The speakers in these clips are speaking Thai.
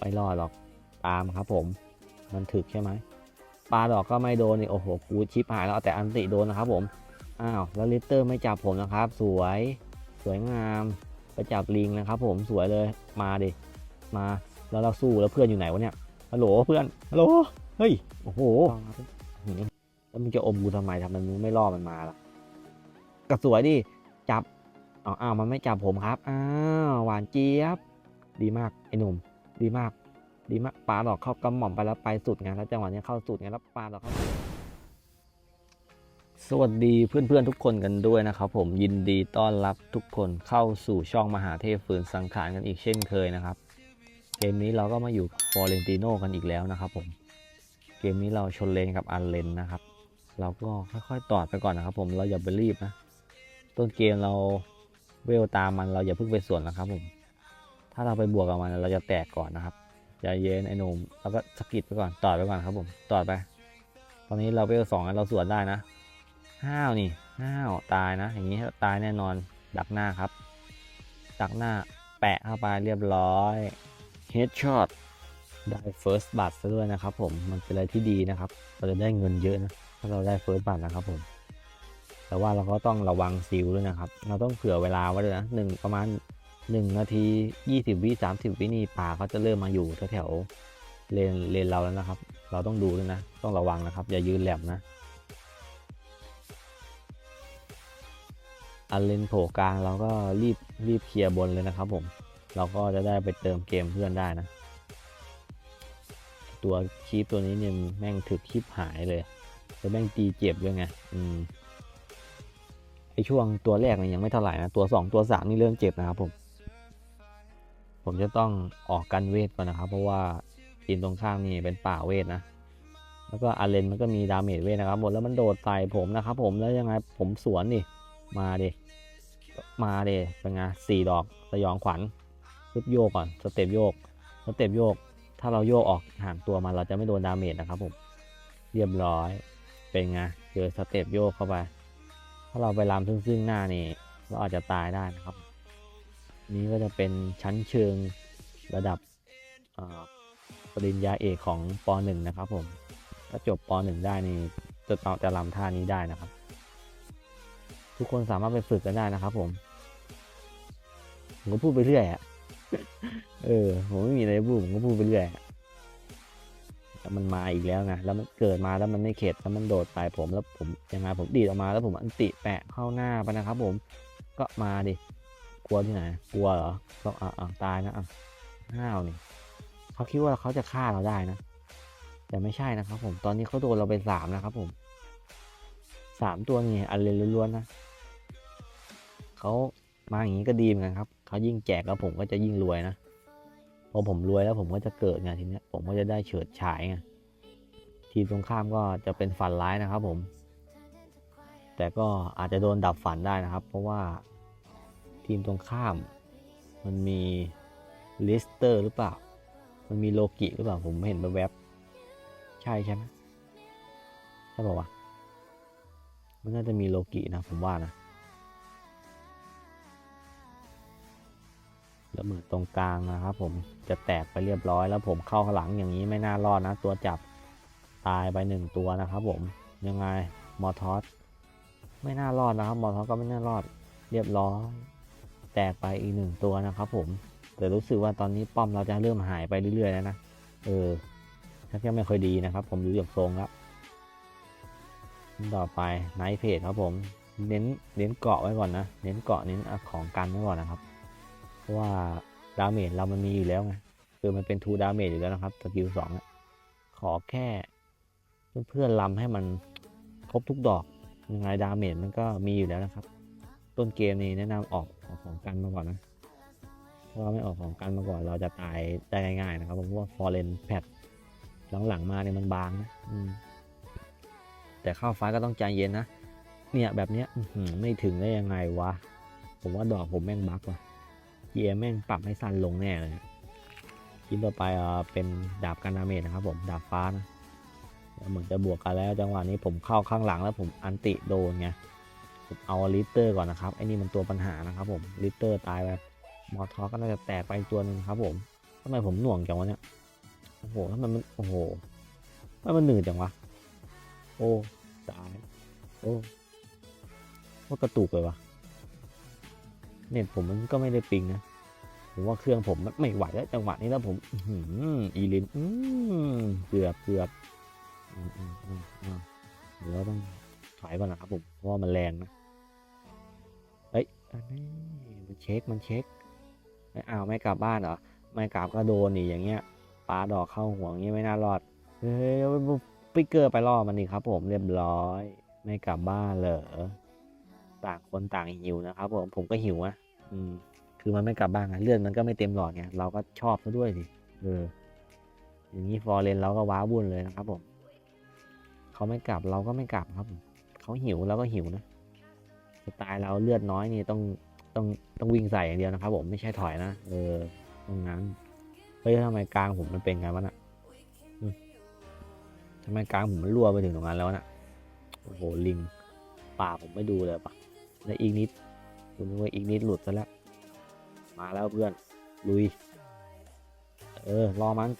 ไม่รอดหรอกตามครับผม มันถึกใช่ไหมปลาดอกก็ไม่โดนนี่โอ้โหกูชิปหายแล้วเอาแต่อันติโดนนะครับผมอ้าวแล้วลิตเตอร์ไม่จับผมนะครับ สวยสวยงามไปจับลิงนะครับ ผมสวยเลยมาดิมาแล้วเราสู้แล้วเพื่อนอยู่ไหนวะเนี่ยฮัลโหลเพื่อนฮัลโหลเฮ้ยโอ้โหแล้วมึงจะอมกูทำไมทำไมมึงไม่ล่อมันมาล่ะก็สวยดิจับอ้าวอ้าวมันไม่จับผมครับอ้าวหวานเจี๊ยบ ดีมากไอ้หนุ่ม ดีมาก ดีมากปลาดอกเข้ากำหม่อมไปแล้วไปสุดไงแล้วจังหวะนี้เข้าสุดไงแล้วปลาดอกเข้าสวัสดีเพื่อนๆทุกคนกันด้วยนะครับผมยินดีต้อนรับทุกคนเข้าสู่ช่องมหาเทพฝืนสังขารกันอีกเช่นเคยนะครับ เกมนี้เราก็มาอยู่กับฟอเรนติโนกันอีกแล้วนะครับผมเกมนี้เราชนเลนกับอันเลนนะครับ เราก็ค่อยๆตอดไปก่อนนะครับ ผมเราอย่าไปรีบนะ ต้นเกมเราเวลตามมันเราอย่าเพิ่งไปส่วนนะครับผม ถ้าเราไปบวกกับมันเราจะแตกก่อนนะครับใจเย็นไอ้หนุ่มแล้วก็สกิดไปก่อนต่อไปก่อนครับผมต่อไป ตอนนี้เราเวลสองเราสวนได้นะห้าวนี่ห้าวตายนะ อย่างนี้ตายแน่นอนดักหน้าครับ ดักหน้าแปะเข้าไปเรียบร้อยเฮดช็อตได้ first บัตรซะด้วยนะครับผมมันเป็นอะไรที่ดีนะครับเราจะได้เงินเยอะนะถ้าเราได้ first บัตรนะครับผมแต่ว่าเราก็ต้องระวังซิลด้วยนะครับ เราต้องเผื่อเวลาไว้ด้วยนะหนึ่งประมาณ 1 นาที 20 วิ30 วินี่ป่าเขาจะเริ่มมาอยู่แถวๆเลนเลนเราแล้วนะครับ เราต้องดูด้วยนะ ต้องระวังนะครับ อย่ายืนแหลมนะ อันเลนโผล่กลางเราก็รีบรีบเคลียร์บนเลยนะครับ ผม เราก็จะได้ไปเติมเกมเพื่อนได้นะ ตัวคีปตัวนี้เนี่ยแม่งถึกคีปหายเลยแล้วแม่งตีเจ็บด้วยไง อืมไอช่วงตัวแรกเนี่ยยังไม่เท่าไหร่นะ ตัว 2 ตัว 3 นี่เริ่มเจ็บนะครับผม ผมจะต้องออกกันเวทก่อนนะครับ เพราะว่าทีมตรงข้ามนี่เป็นป่าเวทนะ แล้วก็อาเลนมันก็มีดาเมจเวทนะครับหมดแล้วมันโดดใส่ผมนะครับ ผมแล้วยังไงผมสวนดิมาดิมาดิเป็นไงสี่ดอกสยองขวัญปึ๊บโยกก่อนสเต็ปโยกสเต็ปโยก ถ้าเราโยกออกห่างตัวมันเราจะไม่โดนดาเมจนะครับผมเรียบร้อยเป็นไงเจอสเต็ปโยกเข้าไป ถ้าเราไปลามซึ่งซึ่งหน้านี่เราอาจจะตายได้นะครับ นี้ก็จะเป็นชั้นเชิงระดับปริญญาเอกของป .1 นะครับผมถ้าจบป .1 ได้นี่จะต่อจะลำท่านี้ได้นะครับ ทุกคนสามารถไปฝึกกันได้นะครับผม ผมก็พูดไปเรื่อยอะเออ ผมไม่มีอะไรพูดผมก็พูดไปเรื่อยอะแต่มันมาอีกแล้วไงแล้วมันเกิดมาแล้วมันไม่เข็ดแล้วมันโดดใส่ผมแล้วผมยังไงผมดีดออกมาแล้วผมอันติแปะเข้าหน้าไปนะครับ ผมก็มาดิ ลัวที่ไหน กลัวเหรอก็อะอะตายนะอะห้าวนี่เขาคิดว่าเขาจะฆ่าเราได้นะ แต่ไม่ใช่นะครับ ผม ตอนนี้เขาโดนเราไปสามนะครับ ผม สามตัวนี่อันเลนล้วนๆนะเขามาอย่างนี้ก็ดีเหมือนกันครับ เขายิ่งแจกแล้วผมก็จะยิ่งรวยนะ พอผมรวยแล้วผมก็จะเกิดไงทีเนี้ย ผมก็จะได้เฉิดฉายไง ทีมตรงข้ามก็จะเป็นฝันร้ายนะครับ ผม แต่ก็อาจจะโดนดับฝันได้นะครับ เพราะว่า ทีมตรงข้าม มันมีลิสเตอร์หรือเปล่า มันมีโลกิหรือเปล่า ผมเห็นแวบๆใช่ใช่ไหมใช่ป่าวะมันน่าจะมีโลกินะผมว่านะแล้วเหมือนตรงกลางนะครับผมจะแตกไปเรียบร้อยแล้วผมเข้าข้างหลังอย่างนี้ไม่น่ารอดนะ ตัวจับตายไปหนึ่งตัวนะครับผมยังไงมอทอสไม่น่ารอดนะครับมอทอสก็ไม่น่ารอดเรียบร้อย แตกไปอีกหนึ่งตัวนะครับผม แต่รู้สึกว่าตอนนี้ป้อมเราจะเริ่มหายไปเรื่อยๆแล้วนะ เออชักยังไม่ค่อยดีนะครับ ผมดูจากทรงแล้วต่อไปไนท์เพจครับผม เน้นเน้นเกาะไว้ก่อนนะ เน้นเกาะเน้นของกันไว้ก่อนนะครับ เพราะว่าดาเมจเรามันมีอยู่แล้วไง คือมันเป็นทูดาเมจอยู่แล้วนะครับสกิลสองขอแค่เพื่อนๆลำให้มันครบทุกดอกยังไงดาเมจมันก็มีอยู่แล้วนะครับ ต้นเกมนี้แนะนำออกออกของกันมาก่อนนะเพราะว่าไม่ออกของกันมาก่อนเราจะตายได้ง่ายๆนะครับ เพราะว่าฟอร์เรนแพทหลังๆมาเนี่ยมันบางนะอืมแต่เข้าไฟก็ต้องใจเย็นนะ เนี่ยแบบเนี้ยอืไม่ถึงได้ยังไงวะ ผมว่าดอกผมแม่งบั๊กว่ะเกียร์แม่งปรับให้สั้นลงแน่เลยชิ้นต่อไปเอ่อเป็นดาบกันดาเมจนะครับ ผมดาบฟ้านะเหมือนจะบวกกันแล้วจังหวะนี้ผมเข้าข้างหลังแล้วผมอันติโดนไง ผมเอาลิเตอร์ก่อนนะครับไอ้นี่มันตัวปัญหานะครับผมลิเตอร์ตายไปมอทอก็น่าจะแตกไปตัวหนึ่งครับผมทำไมผมหน่วงจังวะเนี่ยโอ้โหทำไมมันโอ้โหทำไมมันหนืดจังวะโอ้ตายโอ้ว่ากระตุกเลยวะเน็ตผมมันก็ไม่ได้ปิงนะผมว่าเครื่องผมมันไม่ไหวแล้วจังหวะนี้แล้วผมอื้อหืออีลินอืมเกือบเกือบอืมอืมอืมอืมเดี๋ยวเราต้องถอยก่อนนะครับผมเพราะว่ามันแรงนะ อันนี้มันเช็ค มันเช็คไม่อ้าวไม่กลับบ้านเหรอ ไม่กลับก็โดนนี่อย่างเงี้ยปลาดอกเข้าหัวงเงี้ยไม่น่ารอด เฮ้ยไปิกเกอร์ไปล่อมันนี่ครับ ผมเรียบร้อย ไม่กลับบ้านเหรอ ต่างคนต่างหิวนะครับผม ผมก็หิวนะอืม คือมันไม่กลับบ้านไงเลือดมันก็ไม่เต็มหลอดไง เราก็ชอบซะด้วยสิ เออ อย่างนี้ฟอร์เรนเราก็ว้าวุ่นเลยนะครับผม เขาไม่กลับเราก็ไม่กลับครับผมเขาหิวเราก็หิวนะ ไตล์เราเลือดน้อยนี่ต้องต้องต้องวิ่งใส่อย่างเดียวนะครับ ผมไม่ใช่ถอยนะเออตรงนั้นเฮ้ยทำไมกลางผมมันเป็นไงวะน่ะทำไมกลางผมมันรั่วไปถึงตรงนั้นแล้วน่ะโอ้โหลิงป่าผมไม่ดูเลยปะแล้วอีกนิดคุณนึกว่าอีกนิดหลุดซะแล้วมาแล้วเพื่อนลุย เออรอมัน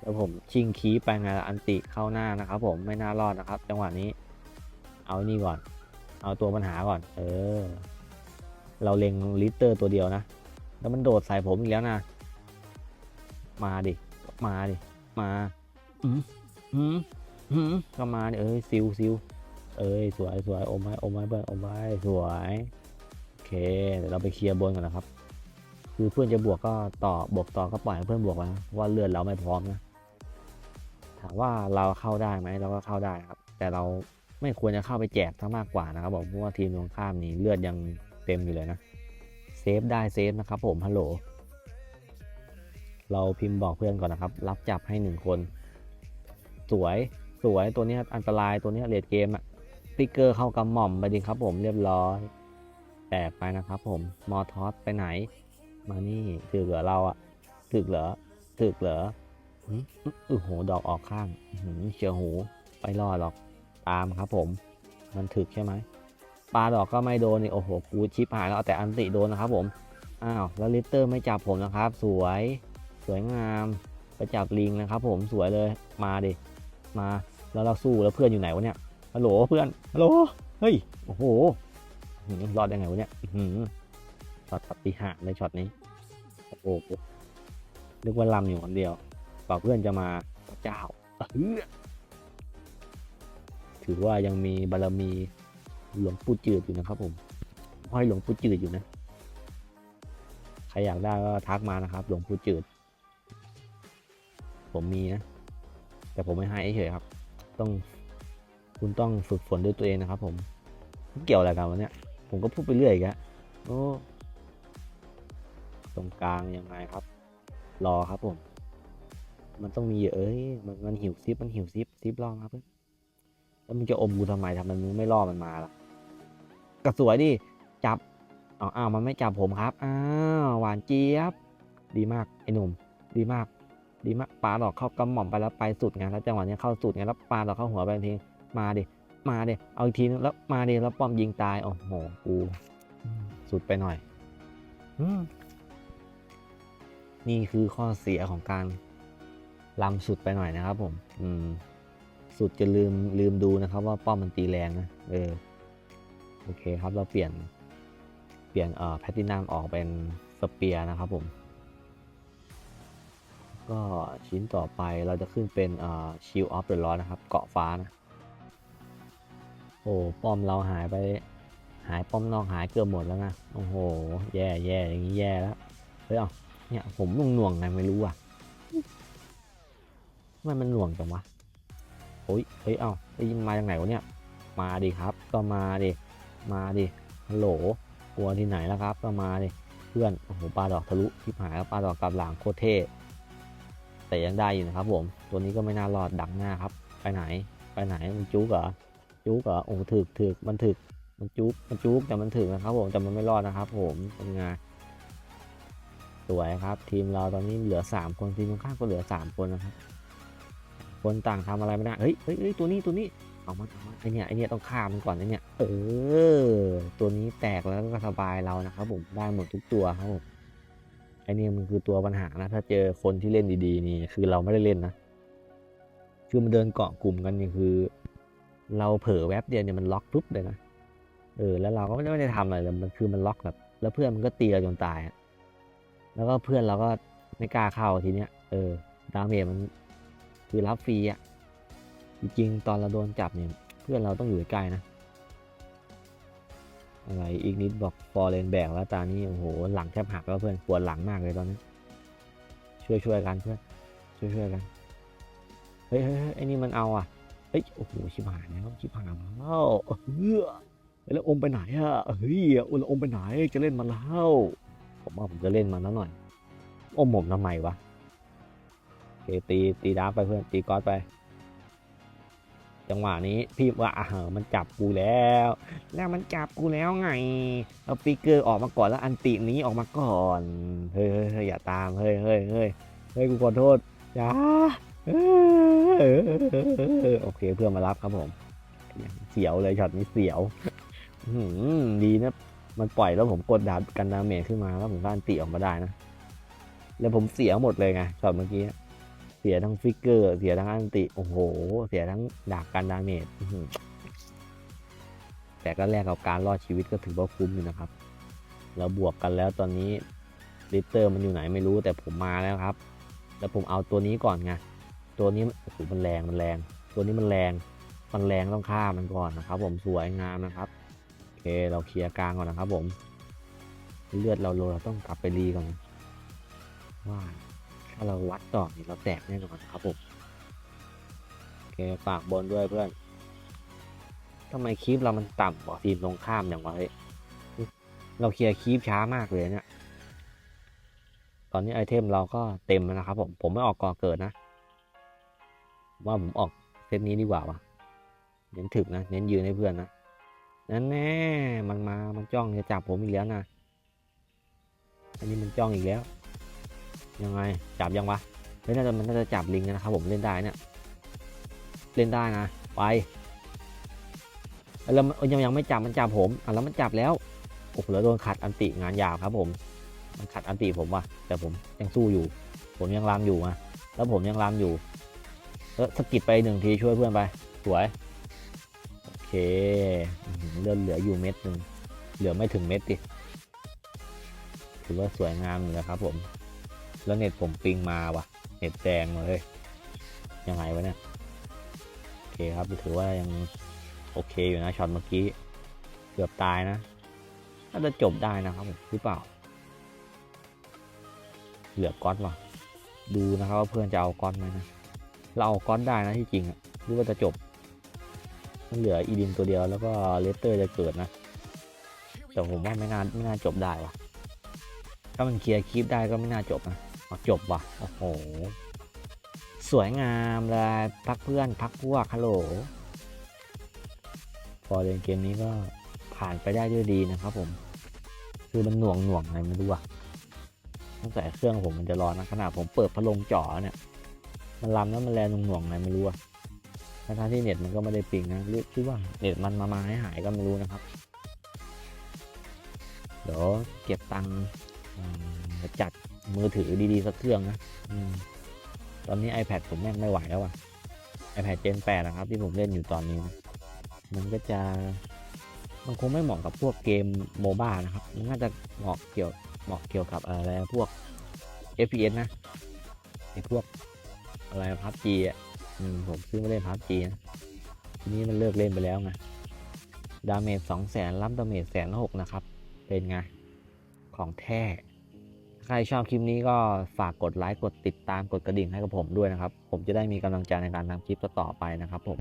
แล้วผมชิงคีไปไงอันติเข้าหน้านะครับ ผมไม่น่ารอดนะครับ จังหวะนี้ เอานี่ก่อน เอาตัวปัญหาก่อน เออ เราเล็งลิตเตอร์ตัวเดียวนะ แล้วมันโดดใส่ผมอีกแล้วนะ มาดิ มาดิ มาอืมอืมอืมก็มาดิเอ้ยซิวซิวเอ้ยสวยสวยโอมไม้โอมไม้เบิ้ลโอมไม้สวย โอเค เดี๋ยวเราไปเคลียร์บนก่อนนะครับ คือเพื่อนจะบวกก็ต่อบวกต่อก็ปล่อยให้เพื่อนบวกไปนะเพราะว่าเลือดเราไม่พร้อมนะ ถามว่าเราเข้าได้ไหมเราก็เข้าได้ครับ แต่เรา ไม่ควรจะเข้าไปแจกซะมากกว่านะครับผมเพราะว่าทีมตรงข้ามนี่เลือดยังเต็มอยู่เลยนะเซฟได้เซฟนะครับผมฮัลโหลเราพิมพ์บอกเพื่อนก่อนนะครับ รับจับให้หนึ่งคน สวยสวยตัวนี้อันตรายตัวนี้เลดเกมอะติ๊กเกอร์เข้ากำหม่อมไปดิครับผมเรียบร้อยแตกไปนะครับผมมอทอสไปไหน มานี่ถึกเหรอเราอะถึกเหรอถึกเหรออือโหดอกออกข้างเชียวหูไปรอดหรอก ตามครับผม มันถึกใช่ไหมปลาดอกก็ไม่โดนนี่โอ้โหกูชิปหายแล้วแต่อันติโดนนะครับ ผม อ้าวแล้วลิตเตอร์ไม่จับผมนะครับ สวย สวยงามไปจับลิงนะครับ ผมสวยเลยมาดิมาแล้วเราสู้แล้วเพื่อนอยู่ไหนวะเนี่ยฮัลโหลเพื่อนฮัลโหลเฮ้ยโอ้โหรอดยังไงวะเนี่ยอื้อหือช็อตปฏิหารในช็อตนี้โอ้โหนึกว่าลำอยู่คนเดียวกว่าเพื่อนจะมาเจ้าเอื้อ ถือว่ายังมีบารมีหลวงปู่จืดอยู่นะครับ ผมห้อยหลวงปู่จืดอยู่นะใครอยากได้ก็ทักมานะครับ หลวงปู่จืด ผมมีนะแต่ผมไม่ให้เฉยครับ ต้องคุณต้องฝึกฝนด้วยตัวเองนะครับ ผมเกี่ยวอะไรกันวะเนี่ยผมก็พูดไปเรื่อยอีกอะโอ้ตรงกลางยังไงครับ รอครับผม มันต้องมีเอ้ยมันมันหิวซิปมันหิวซิปซิปลองครับเพื่อน แล้วมึงจะอมกูทำไมทำไมมึงไม่ล่อมันมาล่ะก็สวยดิจับอ้าวอ้าวมันไม่จับผมครับอ้าวหวานเจี๊ยบ ดีมากไอ้หนุ่ม ดีมาก ดีมากปลาดอกเข้ากำหม่อมไปแล้วไปสุดไงแล้วจังหวะนี้เข้าสุดไงแล้วปลาดอกเข้าหัวไปทีมาดิมาดิเอาอีกทีนึงแล้วมาดิแล้วป้อมยิงตายโอ้โหกูอืมสุดไปหน่อยอืมนี่คือข้อเสียของการลำสุดไปหน่อยนะครับผม อืม สุดจะลืมลืมดูนะครับ ว่าป้อมมันตีแรงนะเออโอเคครับเราเปลี่ยนเปลี่ยนเอ่อแพตตินัมออกเป็นสเปียร์นะครับผม ก็ชิ้นต่อไปเราจะขึ้นเป็นเอ่อชิลออฟเดอะลอนะครับ เกาะฟ้านะโอ้ป้อมเราหายไปหายป้อมนอกหายเกือบหมดแล้วนะโอ้โห แย่แย่อย่างนี้แย่แล้วเฮ้ยเอาเนี่ยผมหน่วงหน่วงๆไงไม่รู้อะทำไมมันหน่วงจังวะ โอ้ยเฮ้ย เอาได้ยินมาจากไหนวะเนี่ย มาดิครับ ก็มาดิ มาดิ ฮัลโหล กลัวที่ไหนแล้วครับ ก็มาดิ เพื่อน โอ้โห ปลาดอกทะลุที่หายแล้วปลาดอกกลับหลังโคตรเท่ แต่ยังได้อยู่นะครับผม ตัวนี้ก็ไม่น่ารอดดักหน้าครับ ไปไหน ไปไหน มันจุกเหรอ จุกเหรอ โอ้โหถึกถึกมันถึก มันจุกมันจุกแต่มันถึกนะครับผม แต่มันไม่รอดนะครับ ผม เป็นไงสวยครับ ทีมเราตอนนี้เหลือ 3 คนทีมข้ามก็เหลือ 3 คนนะครับ คนต่างทำอะไรไม่ได้เฮ้ยเฮ้ยเฮ้ยตัวนี้ตัวนี้เอามาเอามาไอเนี่ยไอเนี่ยต้องฆ่ามันก่อนไอเนี่ยเออตัวนี้แตกแล้วก็สบายเรานะครับผมได้หมดทุกตัวครับผมไอ้นี่มันคือตัวปัญหานะ ถ้าเจอคนที่เล่นดีๆ นี่คือเราไม่ได้เล่นนะคือมันเดินเกาะกลุ่มกันนี่คือ เราเผลอแวบเดียวเนี่ยมันล็อกปุ๊บเลยนะเออแล้วเราก็ไม่ได้ไม่ได้ทำอะไรเลยมันคือมันล็อกแบบ แล้วเพื่อนมันก็ตีเราจนตายแล้วก็เพื่อนเราก็ไม่กล้าเข้าทีเนี้ยเออดาเมจมัน คือรับฟรีอะ จริงๆ ตอนเราโดนจับเนี่ย เพื่อนเราต้องอยู่ใกล้นะ อะไรอีกนิดบอกฟอร์เรนแบกแล้วตานี้โอ้โห หลังแทบหักแล้วเพื่อนปวดหลังมากเลยตอนนี้ ช่วยช่วยๆกันเพื่อน ช่วยช่วยๆกันเฮ้ยเฮ้ยเฮ้ยไอ้นี่มันเอาอะ เฮ้ย โอ้โห ชิบหายแล้วชิบหายแล้วเฮ้ยแล้วอมไปไหนอะ เฮ้ยอุลอมไปไหน จะเล่นมันแล้ว ผมว่าผมจะเล่นมันแล้วหน่อยอมผมทำไมวะ เคตีตีดาร์ไปเพื่อนตีก๊อตไป จังหวะนี้พี่ว่าอ่ามันจับกูแล้ว แล้วมันจับกูแล้วไงเอาฟิกเกอร์ออกมาก่อนแล้วอันติหนี้ออกมาก่อนเฮ้ยเฮ้ยอย่าตามเฮ้ยเฮ้ยเฮ้ยเฮ้ยกูขอโทษอย่าโอเคเพื่อนมารับครับผม เสียวเลยช็อตนี้เสียวดีนะ มันปล่อยแล้วผมกดดาบกันดาเมจขึ้นมาแล้วผมก็อันติออกมาได้นะ แล้วผมเสียหมดเลยไงช็อตเมื่อกี้ สียทั้งฟิกเกอร์ เสียทั้งอันติ โอ้โห เสียทั้งดาบกันดาเมจแต่ก็แลกกับการรอดชีวิตก็ถือว่าคุ้มอยู่นะครับ แล้วบวกกันแล้วตอนนี้ลิเตอร์มันอยู่ไหนไม่รู้แต่ผมมาแล้วครับ แล้วผมเอาตัวนี้ก่อนไง ตัวนี้โอ้โหมันแรงมันแรง ตัวนี้มันแรง มันแรงต้องฆ่ามันก่อนนะครับ ผมสวยงามนะครับ โอเคเราเคลียร์กลางก่อนนะครับ ผม เลือดเราโลเราต้องกลับไปรีก่อนว่า ถ้าเราวัดต่อนี่เราแตกแน่นอนครับผมโอเคฝากบนด้วยเพื่อนทำไมคีปเรามันต่ำกว่าทีมตรงข้ามอย่างวะเฮ้ยเราเคลียร์คีปช้ามากเลยเนี่ย ตอนนี้ไอเทมเราก็เต็มแล้วนะครับผม ผมไม่ออกก่อเกิดนะ ว่าผมออกเซตนี้ดีกว่าวะเน้นถึกนะ เน้นยืนให้เพื่อนนะ นั่นแน่มันมา มันจ้องจะจับผมอีกแล้วนะ อันนี้มันจ้องอีกแล้ว ยังไงจับยังวะเฮ้ยน่าจะมันน่าจะจับลิงนะครับผมเล่นได้เนี่ยเล่นได้นะไปแล้วมันยังยังไม่จับมันจับผมอะแล้วมันจับแล้วโอ้โหแล้วโดนขัดอันติงานยาวครับ ผม มันขัดอันติผมว่ะแต่ผมยังสู้อยู่ ผมยังรามอยู่อะแล้วผมยังรามอยู่แล้วสกิดไปหนึ่งทีช่วยเพื่อนไปสวยโอเคเลือดเหลืออยู่เม็ดหนึ่งเหลือไม่ถึงเม็ดดิถือว่าสวยงามอยู่นะครับผม แล้วเน็ตผมปิงมาว่ะเน็ตแดงเลยยังไงวะเนี่ยโอเคครับถือว่ายังโอเคอยู่นะช็อตเมื่อกี้เกือบตายนะน่าจะจบได้นะครับหรือเปล่า เหลือก๊อตว่ะดูนะครับว่าเพื่อนจะเอาก๊อตไหมนะเราเอาก๊อตได้นะที่จริงอะหรือว่าจะจบมันเหลืออีดินตัวเดียวแล้วก็เลสเตอร์จะเกิดนะ แต่ผมว่าไม่น่าไม่น่าจบได้ว่ะถ้ามันเคลียร์คลิปได้ก็ไม่น่าจบนะ เอาจบว่ะ โอ้โห สวยงามเลยพักเพื่อนพักพวกฮัลโหล พอเล่นเกมนี้ก็ผ่านไปได้ด้วยดีนะครับผม คือมันหน่วงหน่วงอะไรไม่รู้อะตั้งแต่เครื่องผมมันจะร้อนนะขนาดผมเปิดพัดลมจ่อเนี่ย มันลำแล้วมันแรงหน่วงๆอะไรไม่รู้อะทั้งที่เน็ตมันก็ไม่ได้ปิงนะหรือคิดว่าเน็ตมันมามาให้หายก็ไม่รู้นะครับ เดี๋ยวเก็บตังค์ อืมจัดมือถือดีๆสักเครื่องนะอืมตอนนี้ iPad ผมแม่งไม่ไหวแล้วอะ iPad Gen 8นะครับ ที่ผมเล่นอยู่ตอนนี้นะมันก็จะ มันคงไม่เหมาะกับพวกเกมโมบ้านะครับ มันน่าจะเหมาะเกี่ยวเหมาะเกี่ยวกับอะไรพวก FPS นะไอพวกอะไรพับจีอะอืมผมซื้อมาเล่นพับจีนะทีนี้มันเลิกเล่นไปแล้วไงดาเมจสองแสนรับดาเมจแสนหกนะครับ เป็นไง ของแท้ ใครชอบคลิปนี้ก็ฝากกดไลค์ กดติดตาม กดกระดิ่งให้กับผมด้วยนะครับ ผมจะได้มีกำลังใจในการทำคลิปต่อๆไปนะครับผม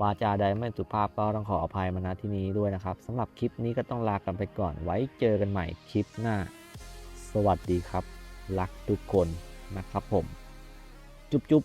วาจาใดไม่สุภาพก็ต้องขออภัยมาณที่นี้ด้วยนะครับสำหรับคลิปนี้ก็ต้องลากันไปก่อน ไว้เจอกันใหม่คลิปหน้า สวัสดีครับ รักทุกคนนะครับผม จุ๊บจุ๊บ